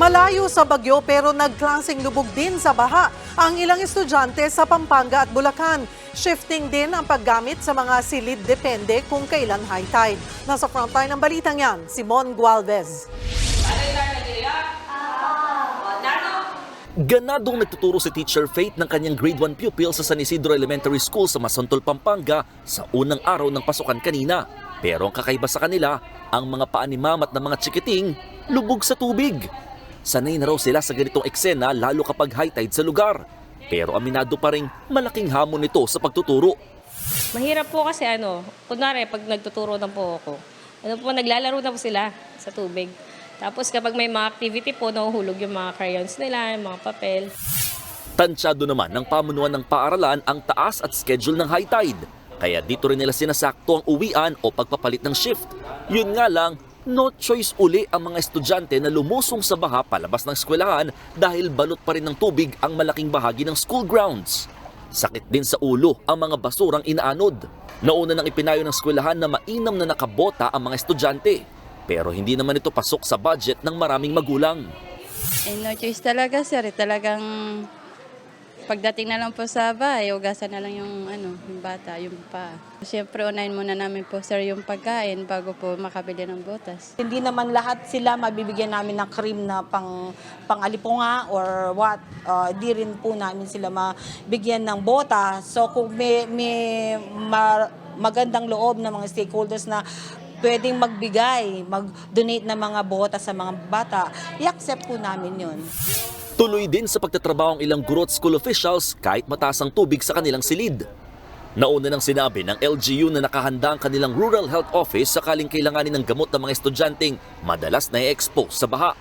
Malayo sa bagyo pero nagklaseng lubog din sa baha ang ilang estudyante sa Pampanga at Bulacan. Shifting din ang paggamit sa mga silid depende kung kailan high tide. Nasa frontline ng balitang yan, Simon Gualvez. Ganadong nagtuturo si Teacher Faith ng kanyang grade 1 pupil sa San Isidro Elementary School sa Masantol, Pampanga sa unang araw ng pasukan kanina. Pero ang kakaiba sa kanila, ang mga paanimamat ng mga chikiting lubog sa tubig. Sanay na raw sila sa ganitong eksena lalo kapag high tide sa lugar. Pero aminado pa rin malaking hamon nito sa pagtuturo. Mahirap po kasi ano, kunwari pag nagtuturo na po ako, ano po, naglalaro na po sila sa tubig. Tapos kapag may mga activity po, nahuhulog yung mga crayons nila, yung mga papel. Tansyado naman ng pamunuan ng paaralan ang taas at schedule ng high tide. Kaya dito rin nila sinasakto ang uwian o pagpapalit ng shift. Yun nga lang, no choice uli ang mga estudyante na lumusong sa baha palabas ng eskwelahan dahil balot pa rin ng tubig ang malaking bahagi ng school grounds. Sakit din sa ulo ang mga basurang inaanod. Nauna nang ipinayo ng eskwelahan na mainam na nakabota ang mga estudyante. Pero hindi naman ito pasok sa budget ng maraming magulang. Eh, no choice talaga, sir. Eh, Talagang pagdating na lang po sa bahay, ugasan na lang yung, ano, yung bata, yung pa. Siyempre, unahin muna namin po, sir, yung pagkain bago po makabili ng butas. Hindi naman lahat sila mabibigyan namin ng cream na pang pangalipunga or what. Uh, di rin po namin sila mabigyan ng bota. So kung may, may ma- magandang loob ng mga stakeholders na pwedeng magbigay, mag-donate ng mga bota sa mga bata, i-accept po namin yun. Tuloy din sa pagtatrabaho ang ilang guro at school officials kahit mataas ang tubig sa kanilang silid. Nauna nang sinabi ng LGU na nakahanda ang kanilang Rural Health Office sakaling kailanganin ng gamot ng mga estudyanteng madalas na expose sa baha.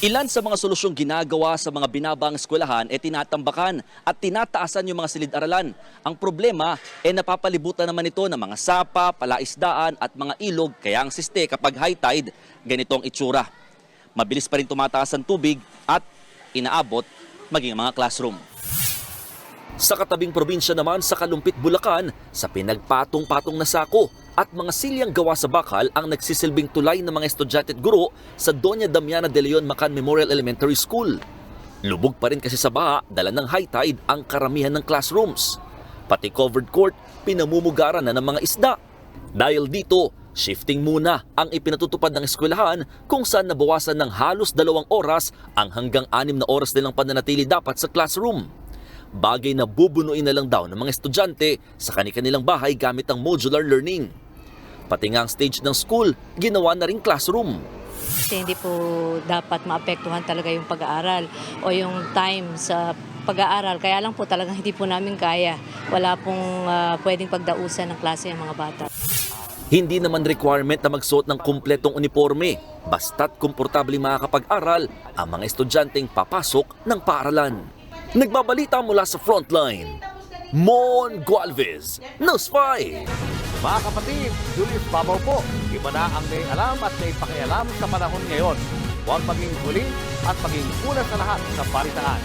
Ilan sa mga solusyong ginagawa sa mga binabang eskwelahan ay tinatambakan at tinataasan yung mga silid-aralan. Ang problema ay napapalibutan naman ito ng mga sapa, palaisdaan at mga ilog kaya ang siste kapag high tide, ganito ang itsura. Mabilis pa rin tumataas ang tubig at inaabot maging mga classroom. Sa katabing probinsya naman sa Kalumpit, Bulacan, sa pinagpatong-patong na sako at mga silyang gawa sa bakal ang nagsisilbing tulay ng mga estudyante at guro sa Doña Damiana de Leon Macan Memorial Elementary School. Lubog pa rin kasi sa baha, dala ng high tide ang karamihan ng classrooms. Pati covered court, pinamumugaran na ng mga isda. Dahil dito, shifting muna ang ipinatutupad ng eskwelahan kung saan nabawasan ng halos dalawang oras ang hanggang anim na oras nilang pananatili dapat sa classroom. Bagay na bubunuin na lang daw ng mga estudyante sa kanilang bahay gamit ang modular learning. Pati nga ang stage ng school, ginawa na rin classroom. Kasi hindi po dapat maapektuhan talaga yung pag-aaral o yung time sa pag-aaral. Kaya lang po talagang hindi po namin kaya. Wala pong ah, pwedeng pagdausan ng klase ng mga bata. Hindi naman requirement na magsuot ng kumpletong uniforme. Basta't komportable makakapag-aral ang mga estudyanteng papasok ng paaralan. Nagbabalita mula sa frontline, Mon Gualvez, News 5. Mga kapatid, Julius Babaw po. Iba na ang may alam at may pakialam sa panahon ngayon. Huwag maging huli at maging una sa lahat sa balitaan.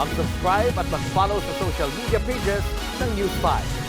Mag-subscribe at mag-follow sa social media pages ng News 5.